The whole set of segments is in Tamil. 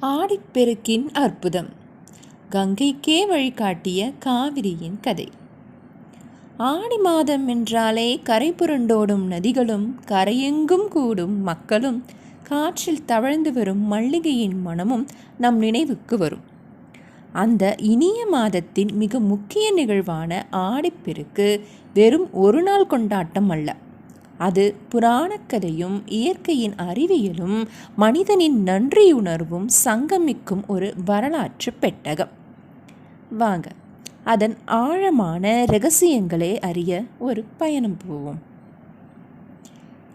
ஆடிப்பெருக்கின் அற்புதம். கங்கைக்கே வழிகாட்டிய காவிரியின் கதை. ஆடி மாதம் என்றாலே கரை புரண்டோடும் நதிகளும் கரையெங்கும் கூடும் மக்களும் காற்றில் தவழ்ந்து வரும் மல்லிகையின் மனமும் நம் நினைவுக்கு வரும். அந்த இனிய மாதத்தின் மிக முக்கிய நிகழ்வான ஆடிப்பெருக்கு வெறும் ஒரு நாள் கொண்டாட்டம் அல்ல. அது புராணக்கதையும் இயற்கையின் அறிவியலும் மனிதனின் நன்றியுணர்வும் சங்கமிக்கும் ஒரு வரலாற்று பெட்டகம். வாங்க அதன் ஆழமான ரகசியங்களை அறிய ஒரு பயணம் போவோம்.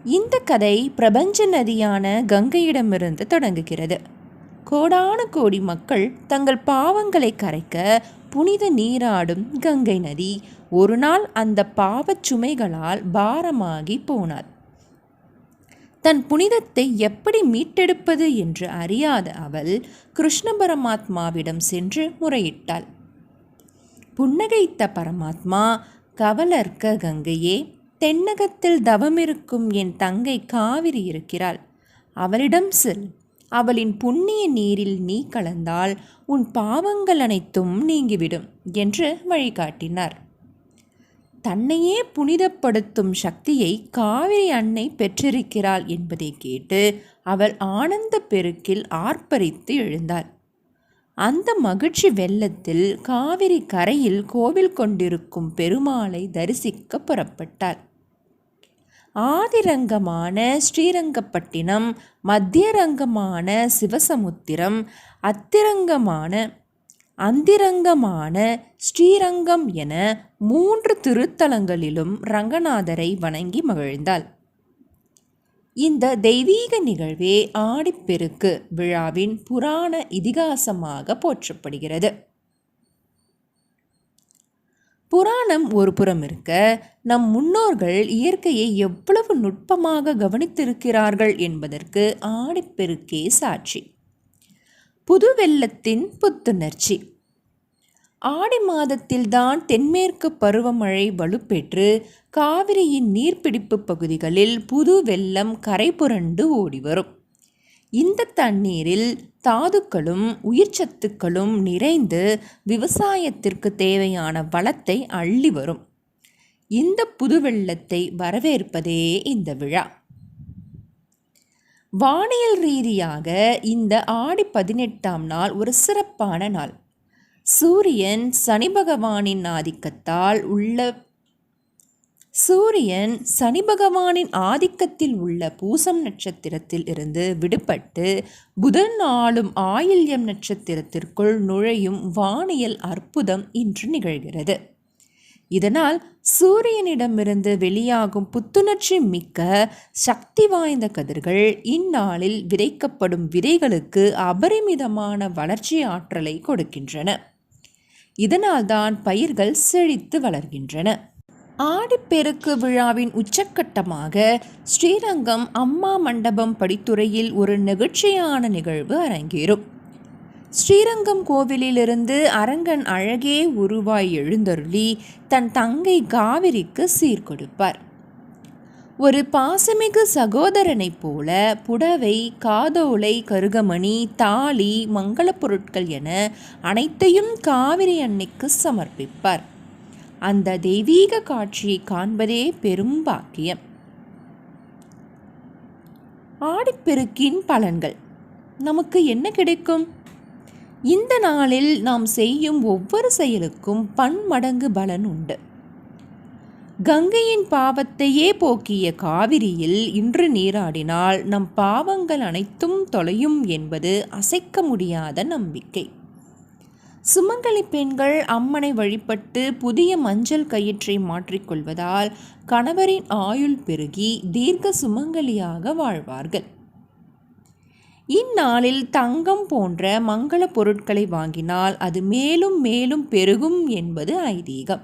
இந்த கதை பிரபஞ்ச நதியான கங்கையிடமிருந்து தொடங்குகிறது. கோடான கோடி மக்கள் தங்கள் பாவங்களை கரைக்க புனித நீராடும் கங்கை நதி. ஒரு நாள் அந்த பாவச் சுமைகளால் பாரமாகி போனாள் தன் புனிதத்தை எப்படி மீட்டெடுப்பது என்று அறியாத அவள் கிருஷ்ண பரமாத்மாவிடம் சென்று முறையிட்டாள். புன்னகைத்த பரமாத்மா கவலர்க்க கங்கையே தென்னகத்தில் தவமிருக்கும் என் தங்கை காவிரி இருக்கிறாள். அவளிடம் செல். அவளின் புண்ணிய நீரில் நீ கலந்தால் உன் பாவங்கள் அனைத்தும் நீங்கிவிடும் என்று வழிகாட்டினார். தன்னையே புனிதப்படுத்தும் சக்தியை காவிரி அன்னை பெற்றிருக்கிறாள் என்பதை கேட்டு அவள் ஆனந்த பெருக்கில் ஆர்ப்பரித்து எழுந்தாள். அந்த மகிழ்ச்சி வெள்ளத்தில் காவிரி கரையில் கோவில் கொண்டிருக்கும் பெருமாளை தரிசிக்க புறப்பட்டாள். ஆதிரங்கமான ஸ்ரீரங்கப்பட்டினம் மத்தியரங்கமான சிவசமுத்திரம் அத்திரங்கமான அந்திரங்கமான ஸ்ரீரங்கம் என மூன்று திருத்தலங்களிலும் ரங்கநாதரை வணங்கி மகிழ்ந்தாள். இந்த தெய்வீக நிகழ்வே ஆடிப்பெருக்கு விழாவின் புராண இதிகாசமாக போற்றப்படுகிறது. புராணம் ஒரு புறம் இருக்க நம் முன்னோர்கள் இயற்கையை எவ்வளவு நுட்பமாக கவனித்திருக்கிறார்கள் என்பதற்கு ஆடிப்பெருக்கே சாட்சி. புது வெள்ளத்தின் புத்துணர்ச்சி. ஆடி மாதத்தில்தான் தென்மேற்கு பருவமழை வலுப்பெற்று காவிரியின் நீர்பிடிப்பு பகுதிகளில் புது வெள்ளம் கரை புரண்டு ஓடி வரும் இந்த தண்ணீரில் தாதுக்களும் உயிர்ச்சத்துக்களும் நிறைந்து விவசாயத்திற்கு தேவையான வளத்தை அள்ளி வரும். இந்த புது வெள்ளத்தை வரவேற்பதே இந்த விழா. வானியல் ரீதியாக இந்த ஆடி பதினெட்டாம் நாள் ஒரு சிறப்பான நாள். சூரியன் சனி பகவானின் ஆதிக்கத்தால் உள்ள சூரியன் சனி பகவானின் ஆதிக்கத்தில் உள்ள பூசம் நட்சத்திரத்தில் இருந்து விடுபட்டு புதன் ஆளும் ஆயில்யம் நட்சத்திரத்திற்குள் நுழையும் வானியல் அற்புதம் இன்று நிகழ்கிறது. இதனால் சூரியனிடமிருந்து வெளியாகும் புத்துணர்ச்சி மிக்க சக்தி வாய்ந்த கதிர்கள் இந்நாளில் விதைக்கப்படும் விதைகளுக்கு அபரிமிதமான வளர்ச்சி ஆற்றலை கொடுக்கின்றன. இதனால்தான் பயிர்கள் செழித்து வளர்கின்றன. ஆடிப்பெருக்கு விழாவின் உச்சக்கட்டமாக ஸ்ரீரங்கம் அம்மா மண்டபம் படித்துறையில் ஒரு நெகிழ்ச்சியான நிகழ்வு அரங்கேறும். ஸ்ரீரங்கம் கோவிலிலிருந்து அரங்கன் அழகே உருவாய் எழுந்தருளி தன் தங்கை காவிரிக்கு சீர்கொடுப்பார் ஒரு பாசமிகு சகோதரனைப் போல புடவை காதோலை கருகமணி தாலி மங்களப் பொருட்கள் என அனைத்தையும் காவிரி அன்னைக்கு சமர்ப்பிப்பார். அந்த தெய்வீக காட்சியை காண்பதே பெரும் பாக்கியம். ஆடிப்பெருக்கின் பலன்கள். நமக்கு என்ன கிடைக்கும்? இந்த நாளில் நாம் செய்யும் ஒவ்வொரு செயலுக்கும் பன்மடங்கு பலன் உண்டு. கங்கையின் பாவத்தையே போக்கிய காவிரியில் இன்று நீராடினால் நம் பாவங்கள் அனைத்தும் தொலையும் என்பது அசைக்க முடியாத நம்பிக்கை. சுமங்கலி பெண்கள் அம்மனை வழிபட்டு புதிய மஞ்சள் கயிற்றை மாற்றிக்கொள்வதால் கணவரின் ஆயுள் பெருகி தீர்க்க சுமங்கலியாக வாழ்வார்கள். இந்நாளில் தங்கம் போன்ற மங்கள பொருட்களை வாங்கினால் அது மேலும் மேலும் பெருகும் என்பது ஐதீகம்.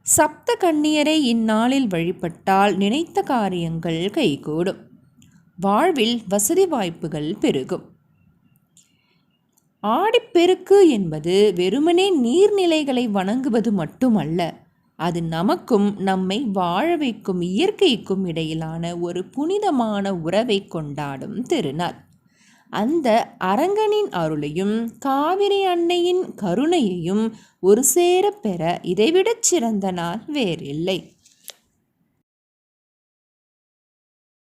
சப்த கண்ணியரை இந்நாளில் வழிபட்டால் நினைத்த காரியங்கள் கைகூடும். வாழ்வில் வசதி வாய்ப்புகள் பெருகும். ஆடிப்பெருக்கு என்பது வெறுமனே நீர்நிலைகளை வணங்குவது மட்டுமல்ல அது நமக்கும் நம்மை வாழ வைக்கும் இயற்கைக்கும் இடையிலான ஒரு புனிதமான உறவை கொண்டாடும் திருநாள். அந்த அரங்கனின் அருளையும் காவிரி அன்னையின் கருணையையும் ஒரு சேர பெற இதைவிடச் சிறந்த நாள் வேறில்லை.